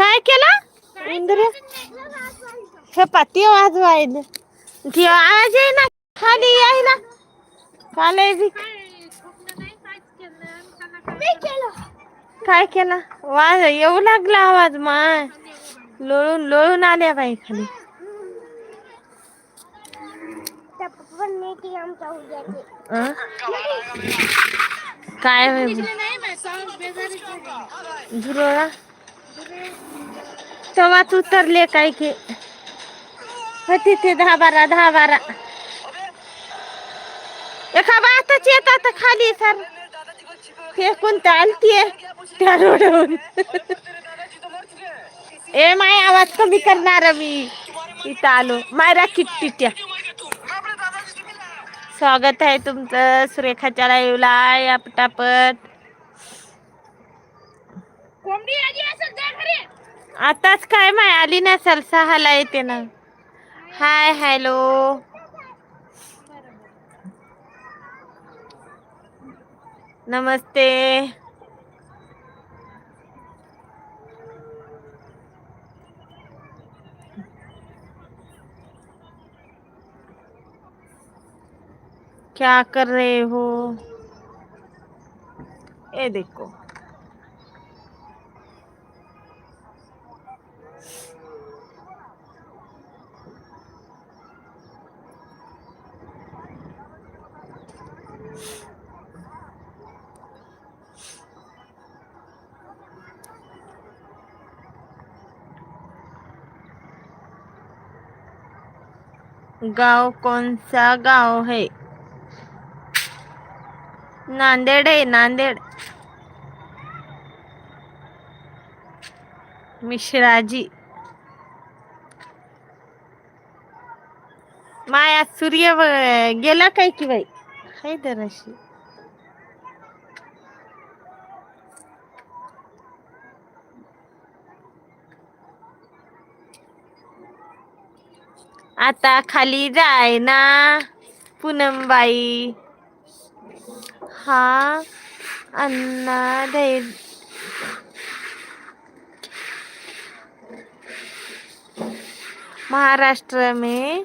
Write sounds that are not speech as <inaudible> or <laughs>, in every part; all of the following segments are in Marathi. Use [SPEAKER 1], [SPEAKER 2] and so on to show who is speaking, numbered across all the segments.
[SPEAKER 1] काय केलं? इंद्र? हे पाती वाजवायला ती आवाज़ आहे ना खाली आहे ना. काले बी. काय केलं? वाज येऊ लागला आवाज़ माय. लोळून लोळून आल्या बाई खाली. अं? काय होय झुरळा उतरले काय की. हो, तिथे दहा बारा दहा बारा. एका बातच येतात खाली सर. फेकून आलतीये? त्या रोडवरून. ए माय आवाज कमी करणार मी. इथं आलो. मायरा किट्टीट्या स्वागत आहे तुमचं सुरेखाच्या लाईव्हला या पटापट. आताच काय माय आली सहाला येते ना. Hi, hello. नमस्ते. क्या कर रहे हो? ये देखो. गाव कौन सा गांव है? नांदेड आहे नांदेड. मिश्राजी. माया सूर्य व- गेला काय की बाई? हाय आता खाली जाय ना पूनमबाई. हा अन्ना दे. महाराष्ट्र में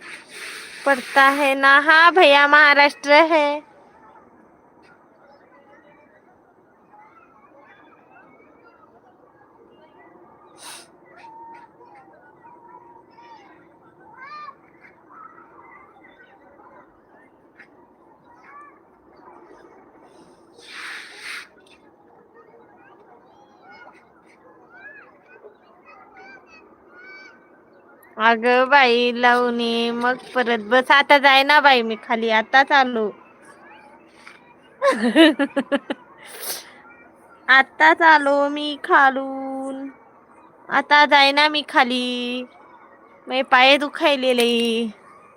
[SPEAKER 1] पड़ता है ना? हाँ भैया महाराष्ट्र है। अगं बाई लावून ये मग परत बस. आता जाय ना बाई मी खाली. आताच आलो <laughs> आताच आलो मी खालून. आता जाय ना मी खाली. मी पाय दुखायलेले.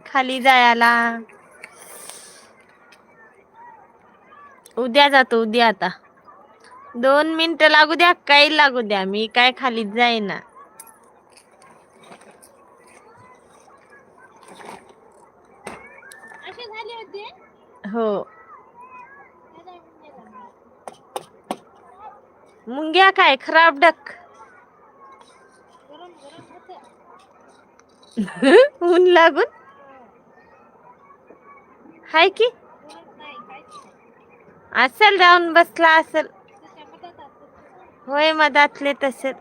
[SPEAKER 1] खाली जायला. उद्या जातो उद्या आता. दोन मिनिटं लागू द्या काही लागू द्या. मी काय खाली जाईना. हो. मुंग्या काय? खराब डक <laughs> ऊन लागून? हाय की? असेल जाऊन बसला असेल. होय मधातले तसेच.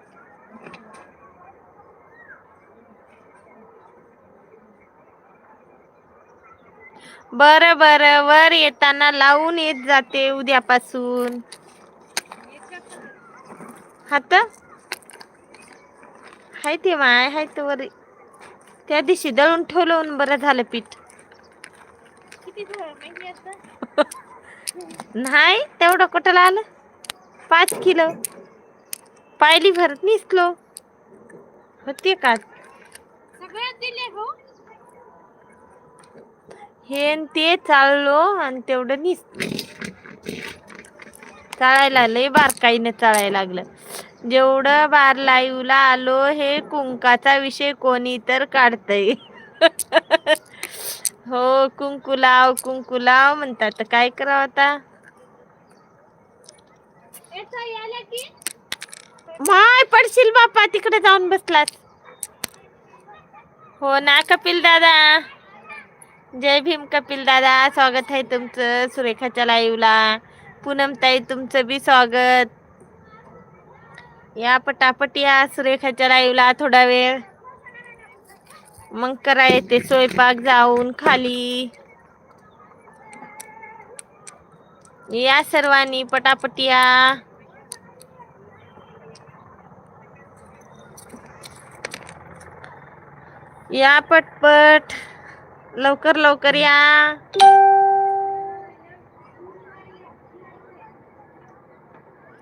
[SPEAKER 1] बर बर वर येताना लावून येत जाते उद्यापासून. हात हाय ते माय हाय ते वर. त्या दिवशी दळून ठेवलं बरं झालं पीठ. <laughs> नाही तेवढं कुठं आलं? पाच किलो. पायली भरत निसलो. होते का? हे न ते चाललो आणि तेवढं निस चालायला लय बारकाईने चाळायला लागलं. जेवढं बार लाईव्हला आलो हे कुंकाचा विषय कोणी तर काढतय. <laughs> हो कुंकू लाव कुंकू लाव म्हणतात. काय करावं आता? माय पडशील बापा तिकडे जाऊन बसलात हो ना कपिल दादा. जय भीम कपिल दादा स्वागत आहे तुमचं सुरेखाच्या लाईव्हला पूनमताई तुमचं बी स्वागत. या पटापट या सुरेखाच्या लाईव्हला थोडा वेळ. मग करा येते स्वयंपाक जाऊन खाली. या सर्वांनी पटापट या. या पटपट. लवकर लवकर या.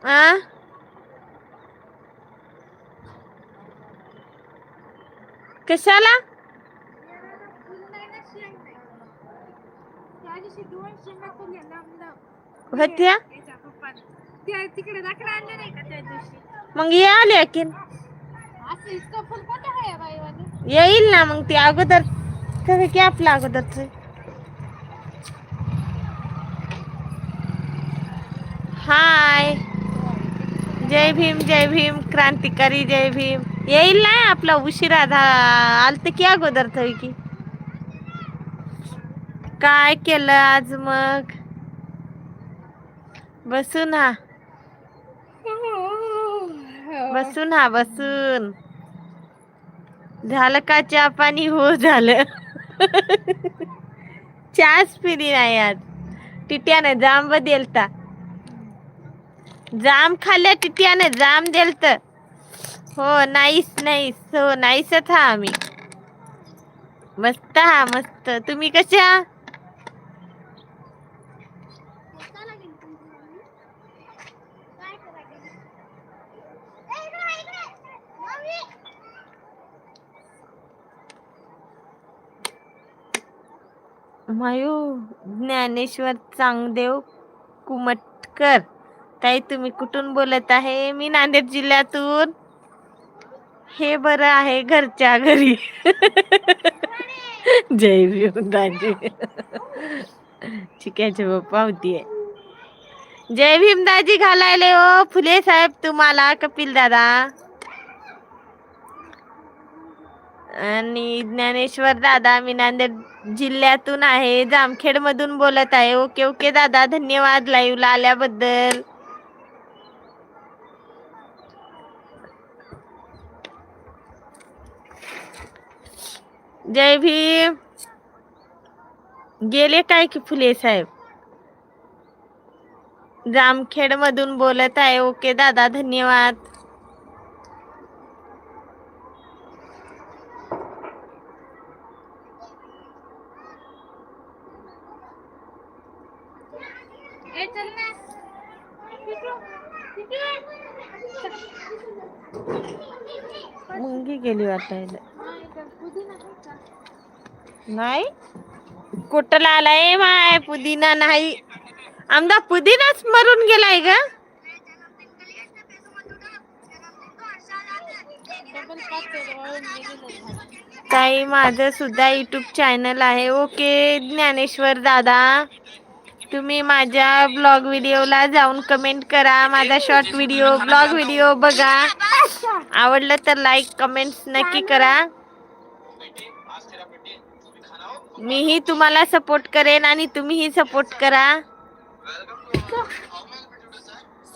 [SPEAKER 1] आ? कशाला? होत्या?
[SPEAKER 2] तिकडे दाखला आणले नाही का त्या दिवशी
[SPEAKER 1] मग ये आले येईल ना मग ती अगोदर. कसं की आपलं अगोदरच हाय जय भीम जय भीम. क्रांतिकारी जय भीम. येईल ना आपला उशिरा झा- आलत की अगोदर की? काय केलं आज मग? बसून हा. बसून हा बसून. झालं का चहा पाणी? हो झालं. चहाच पिली नाही आज टिट्याने जांब दिलता जाम खाल्ल्या टिट्याने जाम देलत हो नाहीस नाहीस हो नाहीसच हा आम्ही मस्त हा मस्त तुम्ही कशा मायू ज्ञानेश्वर चांगदेव कुमटकर. ताई तुम्ही कुठून बोलत आहे? मी नांदेड जिल्ह्यातून. हे बरं आहे घरच्या घरी. <laughs> जय भीम दाजी चिक्याचे पावती होतीये जय भीम दाजी घालायले ओ फुले साहेब तुम्हाला कपिल दादा. आणि ज्ञानेश्वर दादा मी नांदेड जिल्ह्यातून आहे जामखेड मधून बोलत आहे. ओके ओके दादा धन्यवाद लाईव्हला आल्याबद्दल. जय भीम. गेले काय की फुले साहेब? जामखेड मधून बोलत आहे. ओके दादा धन्यवाद
[SPEAKER 2] ए चल ना
[SPEAKER 1] मुंगी गेली नाही? कुठला आलाय? माय पुदिना नाही. आमदा पुदिनाच मरून गेलाय ग. ताई माझं सुद्धा युट्यूब चॅनल आहे. ओके ज्ञानेश्वर दादा. तुम्ही माझ्या ब्लॉग व्हिडिओला जाऊन कमेंट करा. माझा शॉर्ट व्हिडिओ ब्लॉग व्हिडिओ बघा. आवडलं तर लाईक कमेंट्स नक्की करा. मीही तुम्हाला सपोर्ट करेन आणि तुम्हीही सपोर्ट करा.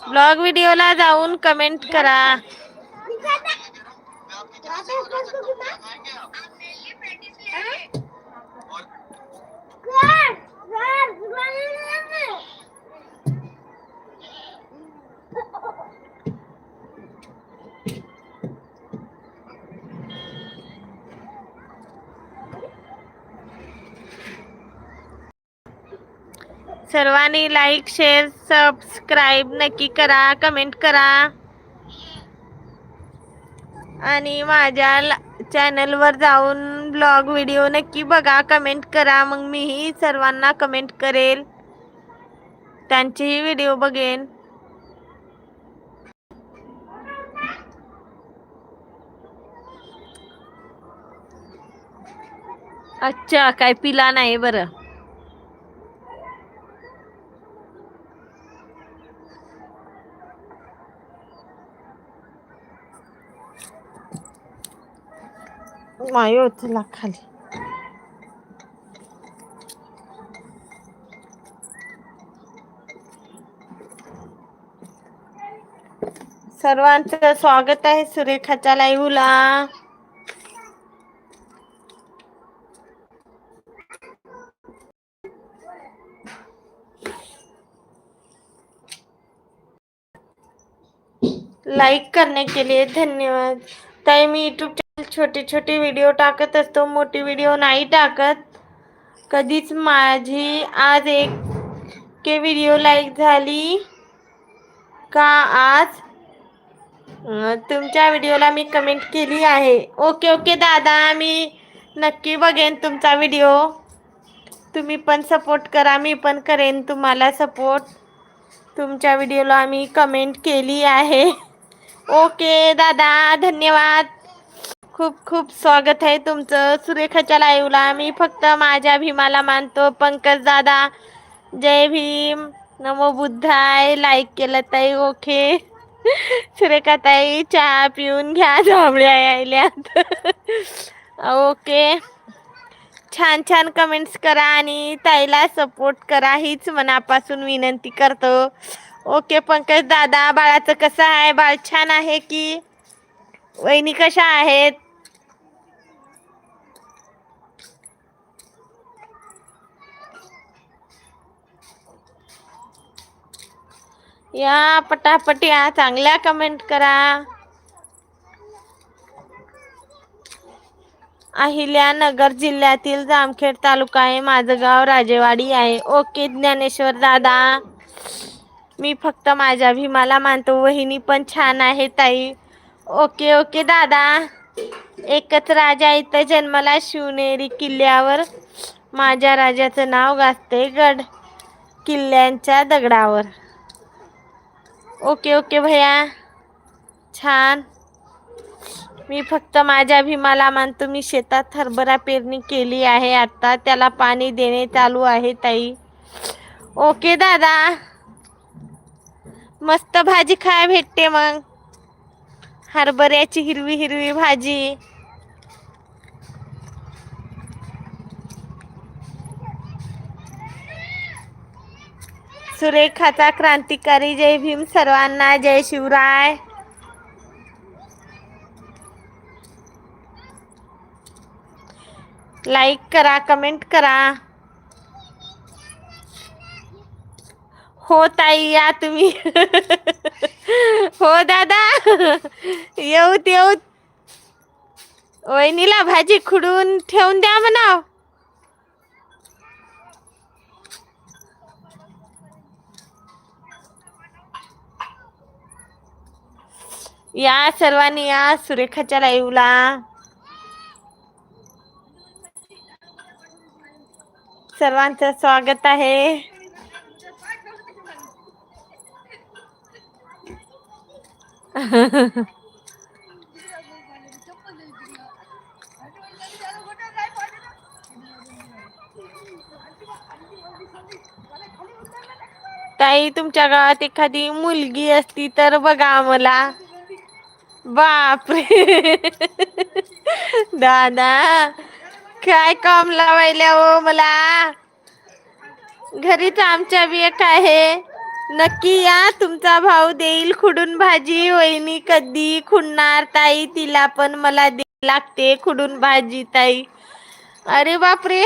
[SPEAKER 1] ब्लॉग व्हिडिओला जाऊन कमेंट करा. सर्वांनी लाईक शेअर सबस्क्राईब नक्की करा कमेंट करा. आणि माझ्या चॅनलवर जाऊन ब्लॉग व्हिडिओ नक्की बघा कमेंट करा मग मीही सर्वांना कमेंट करेल. त्यांचेही व्हिडिओ बघेन. अच्छा काय पिला नाही बरं. माय होतला खाली सर्वांचं स्वागत आहे सुरेखाच्या लाईव्हला लाईक करने के लिए धन्यवाद. ताई मी यूट्यूब छोटे छोटे व्हिडिओ टाकत असतो. मोठे व्हिडिओ नाही टाकत. कधीच माझी आज एक के व्हिडिओ लाईक झाली. का आज? तुमच्या व्हिडिओला मी कमेंट केली आहे. ओके ओके दादा मी नक्की बघेन तुमचा व्हिडिओ तुम्ही पण सपोर्ट करा मी पण करेन तुम्हाला सपोर्ट तुमच्या व्हिडिओला मी कमेंट केली आहे. ओके दादा धन्यवाद. खूप खूप स्वागत आहे तुमचं सुरेखाच्या लाईव्हला मी फक्त माझ्या भीमाला मानतो. पंकज दादा जय भीम. नमो बुद्धाय. लाईक केलं ताई ओके सुरेखा ताई चहा पिऊन घ्या जांभळ्या यायल्यात. ओके छान छान कमेंट्स करा आणि ताईला सपोर्ट करा. हीच मनापासून विनंती करतो. ओके पंकज दादा बाळाचं कसं आहे? बाळ छान आहे की? वहिनी कशा आहेत? या पटापट या चांगल्या कमेंट करा. अहिल्यानगर जिल्ह्यातील जामखेड तालुका आहे. माझं गाव राजेवाडी आहे. ओके ज्ञानेश्वर दादा. मी फक्त माझ्या भीमाला मानतो. वहिनी पण छान आहे ताई. ओके ओके दादा. एकच राजा इथं जन्मला शिवनेरी किल्ल्यावर. माझ्या राजाचं नाव गाजते गड किल्ल्यांच्या दगडावर. ओके ओके भैया. छान. मी फक्त माझ्या भीमाला मानतो मी शेतात हरभरा पेरणी केली आहे आता. त्याला पाणी देणे चालू आहे ताई. ओके दादा. मस्त भाजी खाय भेटते मग. हरभऱ्याची हिरवी हिरवी भाजी. सुरेखाचा क्रांतिकारी जय भीम सर्वांना जय शिवराय. लाईक करा कमेंट करा. हो ताई या तुम्ही. हो दादा. येऊत येऊत. वहिनीला भाजी खुडून ठेवून द्या म्हणा या सर्वांनी या सुरेखाच्या लाईव्हला सर्वांचं स्वागत आहे. ताई तुमच्या गावात एखादी मुलगी असती तर बघा मला बापरे. दादा काय काम लावायला हो मला? घरीच आमच्या बी एक आहे. नक्की या तुमचा भाऊ देईल खुडून भाजी वहिनी कधी खुडणार ताई तिला पण मला दे लागते खुडून भाजी ताई. अरे बापरे.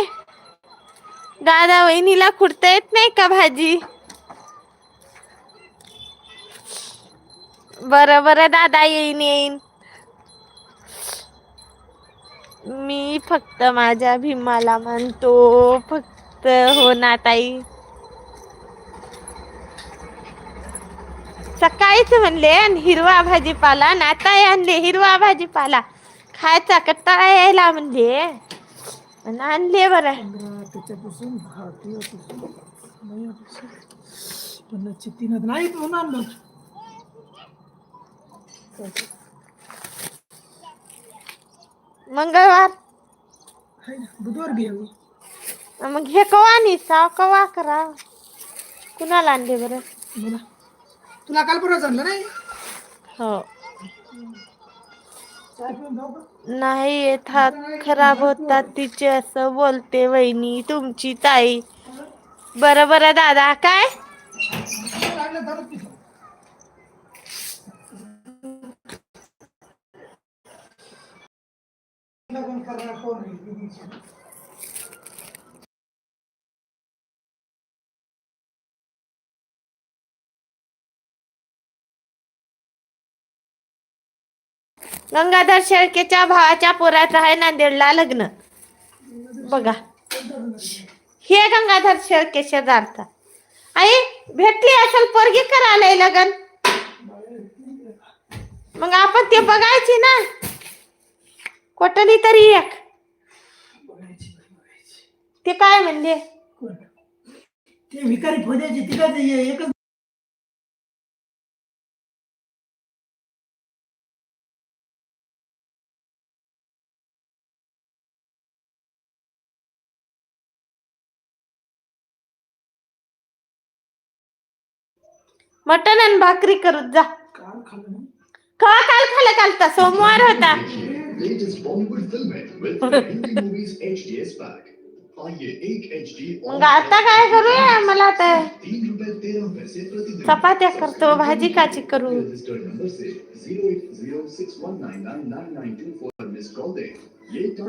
[SPEAKER 1] दादा वहिनीला खुडता येत नाही का भाजी? बरं बरं दादा येईन येईन. मी फक्त माझ्या भीमाला म्हणतो फक्त हो ना ताई. सकाळीच म्हणले आणि हिरवा भाजीपाला नाताय आणले हिरवा भाजीपाला. खायचा कट्टाळा यायला म्हणले. आणले बरं.
[SPEAKER 3] त्याच्यापासून नाही
[SPEAKER 1] मंगळवार.
[SPEAKER 3] बुधवार बी
[SPEAKER 1] मग हे कवा निसा कवा करा? कुणाला आणले बरं?
[SPEAKER 3] तुला काल परवाच आणलं नाही?
[SPEAKER 1] हो. नाही येत हात खराब होतात तिचे असं बोलते वहिनी तुमची ताई. बरं बरं दादा काय?
[SPEAKER 3] लागलं करणार कोण
[SPEAKER 1] गंगाधर शेळकेच्या भावाच्या पोराचं आहे नांदेडला लग्न. बघा. हे गंगाधर शेळके शेजारचा. आई भेटली असेल पोरगी करायला लग्न. मग आपण ते बघायची ना. कोटली तरी एक. ते काय म्हणले?
[SPEAKER 3] ते भिकारी फोद्याची ती काय ते एकच
[SPEAKER 1] मटन आणि भाकरी करू जा
[SPEAKER 3] काल खाल्लं.
[SPEAKER 1] का काल खाल्लं कालता सोमवार होता
[SPEAKER 4] latest Bollywood filming with <laughs> Hindi movies HDS pack.
[SPEAKER 1] मग आता काय करूया मला
[SPEAKER 4] प्रतिदिन.
[SPEAKER 1] चपात्या करतो भाजी काची करू.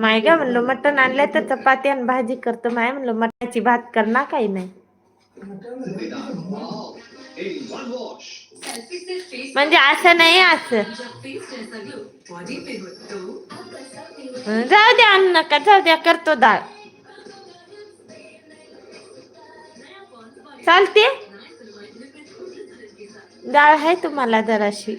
[SPEAKER 1] माय ग म्हणलं मटण आणलं तर चपाती आणि भाजी करतो माय म्हणलं मटणाची भात करणार काही नाही. म्हणजे असं नाही असं. जाऊ द्या अन्न नका जाऊ द्या करतो डाळ चालते? डाळ आहे तुम्हाला जराशी.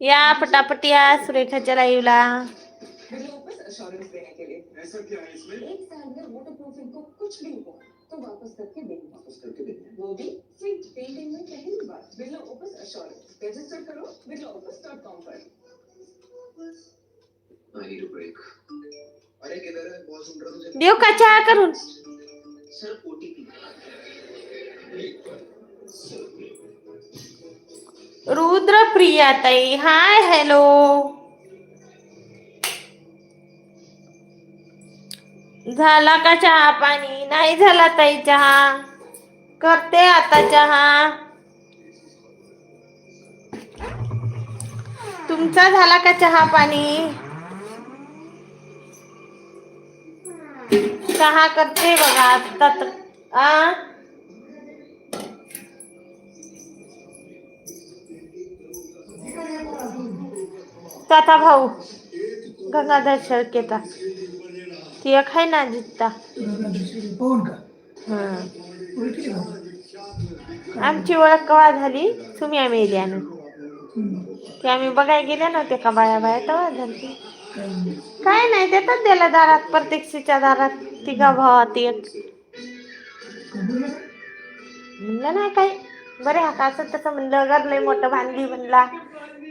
[SPEAKER 1] या पटापट या सुरेखाच्या लाईव्हला
[SPEAKER 5] अश्योरेंस देने के लिए।
[SPEAKER 4] ऐसा क्या है इसमें?
[SPEAKER 5] एक साल में वाटर प्रूफिंग को कुछ भी हुआ तो वापस करके देंगे
[SPEAKER 4] वापस करके देते
[SPEAKER 5] वो भी स्वीट पेंटिंग में पहली बार। बिरला ओपस अश्योरेंस रजिस्टर करो बिरला ओपस डॉट कॉम पर।
[SPEAKER 4] I need a break. अरे किधर है? बॉस सुन रहा तुझे
[SPEAKER 1] देव का चहा करून
[SPEAKER 4] सर ओटीपी
[SPEAKER 1] रुद्र प्रिया ताई हाय हॅलो झाला का चहा पाणी? नाही झाला ताई चहा. करते आता चहा. तुमचा झाला का चहा पाणी? चहा करते बघा आता आ? त्याचा भाऊ गंगाधर शेळकेचा ती एक आहे ना जित्ता.
[SPEAKER 3] पाहून का ओळखली का
[SPEAKER 1] आमची ओळख कवा झाली? तुम्ही आम्ही मेल्यानं
[SPEAKER 3] हम्म.
[SPEAKER 1] ते आम्ही बघायला गेल्या नव्हते का बाया बाया तेव्हा झाली
[SPEAKER 3] काय नाही.
[SPEAKER 1] काय नाही देतात त्याला दारात प्रत्यक्षीच्या दारात. तिघा भावात एक.
[SPEAKER 3] काय बोलला का?
[SPEAKER 1] म्हणलं नाही काय बरे हा का असं तसं म्हणलं घर लय मोठं भांडली म्हणला.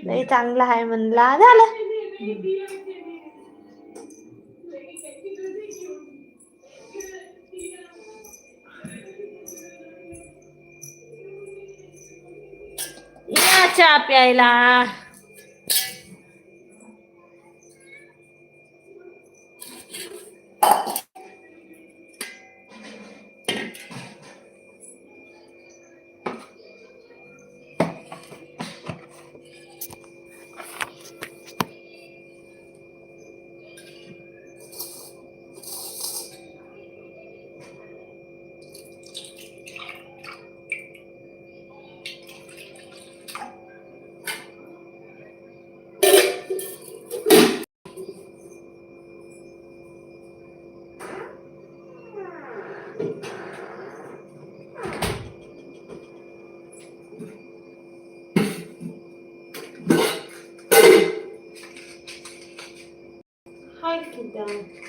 [SPEAKER 1] लय चांगलं आहे म्हणला. झालं. या चहा प्यायला. हाय किदा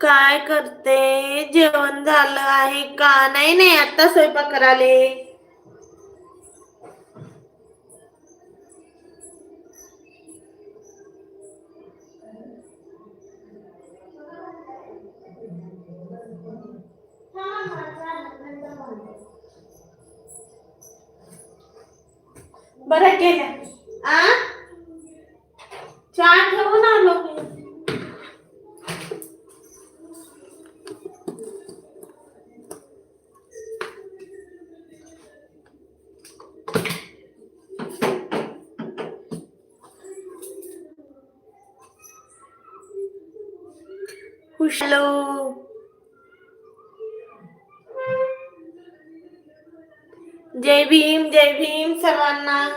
[SPEAKER 1] काय करते? जेवण झालं आहे का? नाही नाही आता स्वयंपाक कराले बरं केलं. आ? चहा ठेवून आलो मी. जय भीम जय भीम सर्वांना.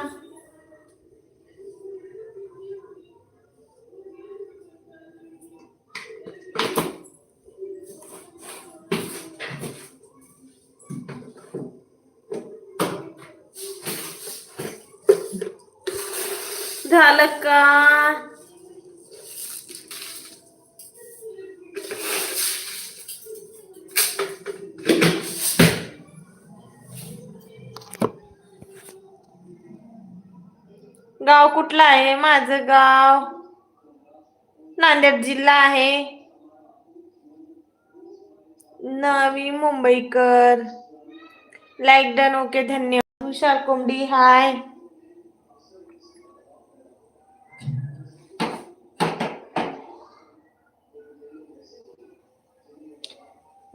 [SPEAKER 1] झालं का? कुठलं आहे? माझं गाव. नांदेड जिल्हा आहे. नवी मुंबईकर. लाईक डन ओके धन्यवाद. हुशार कोंबडी हाय.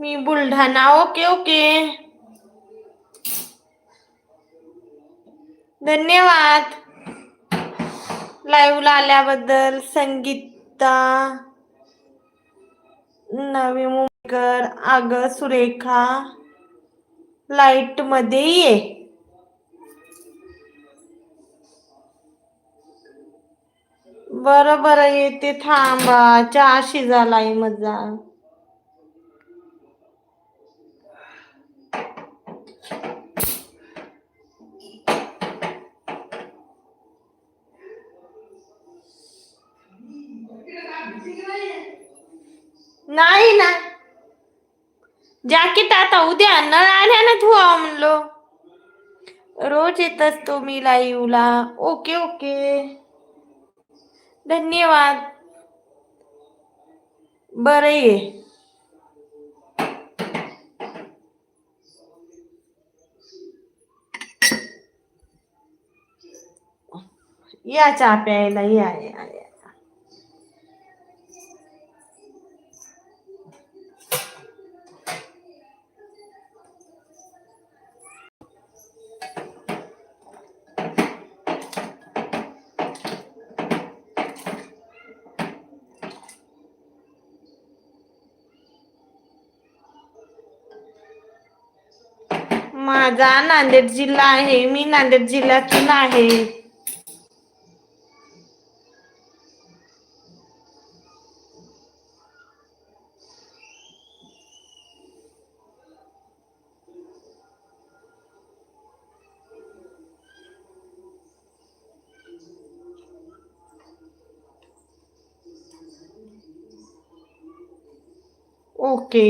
[SPEAKER 1] मी बुलढाणा ओके ओके धन्यवाद. लाईव्हला आल्याबद्दल संगीता नवी मुंबईकर आग सुरेखा लाइटमध्ये ये. बरं बरं येते थांबा. चहा शिजालाय मजा नाही ना. जॅकेट आता उद्या नळ आल्यानं धुवा हो म्हणलो. रोज येत असतो मी लाईव्हला ओके ओके. धन्यवाद. बरं ये. या चहा प्यायला या या या माझा नांदेड जिल्हा आहे. मी नांदेड जिल्ह्यातून आहे. ओके.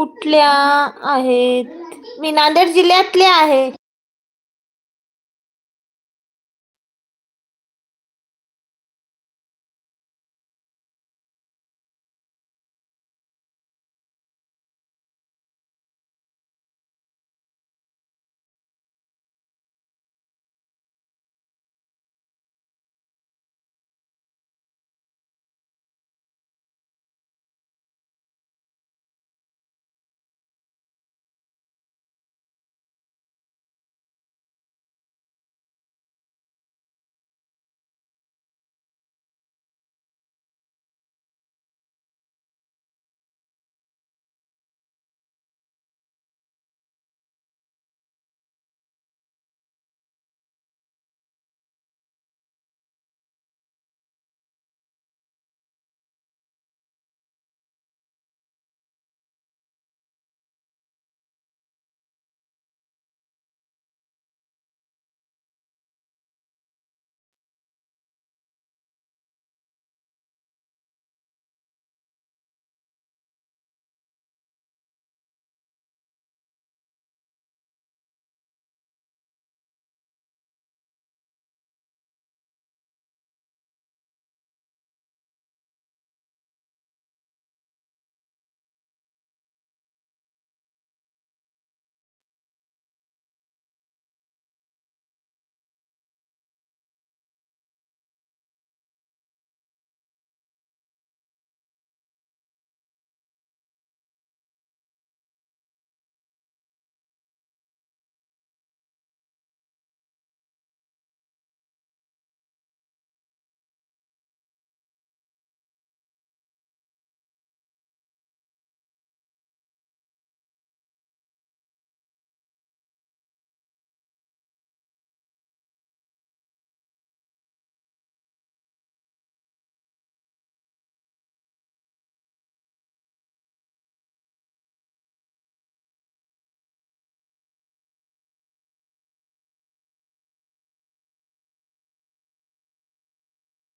[SPEAKER 1] कुठल्या आहेत? मी नांदेड जिल्ह्यातले आहे.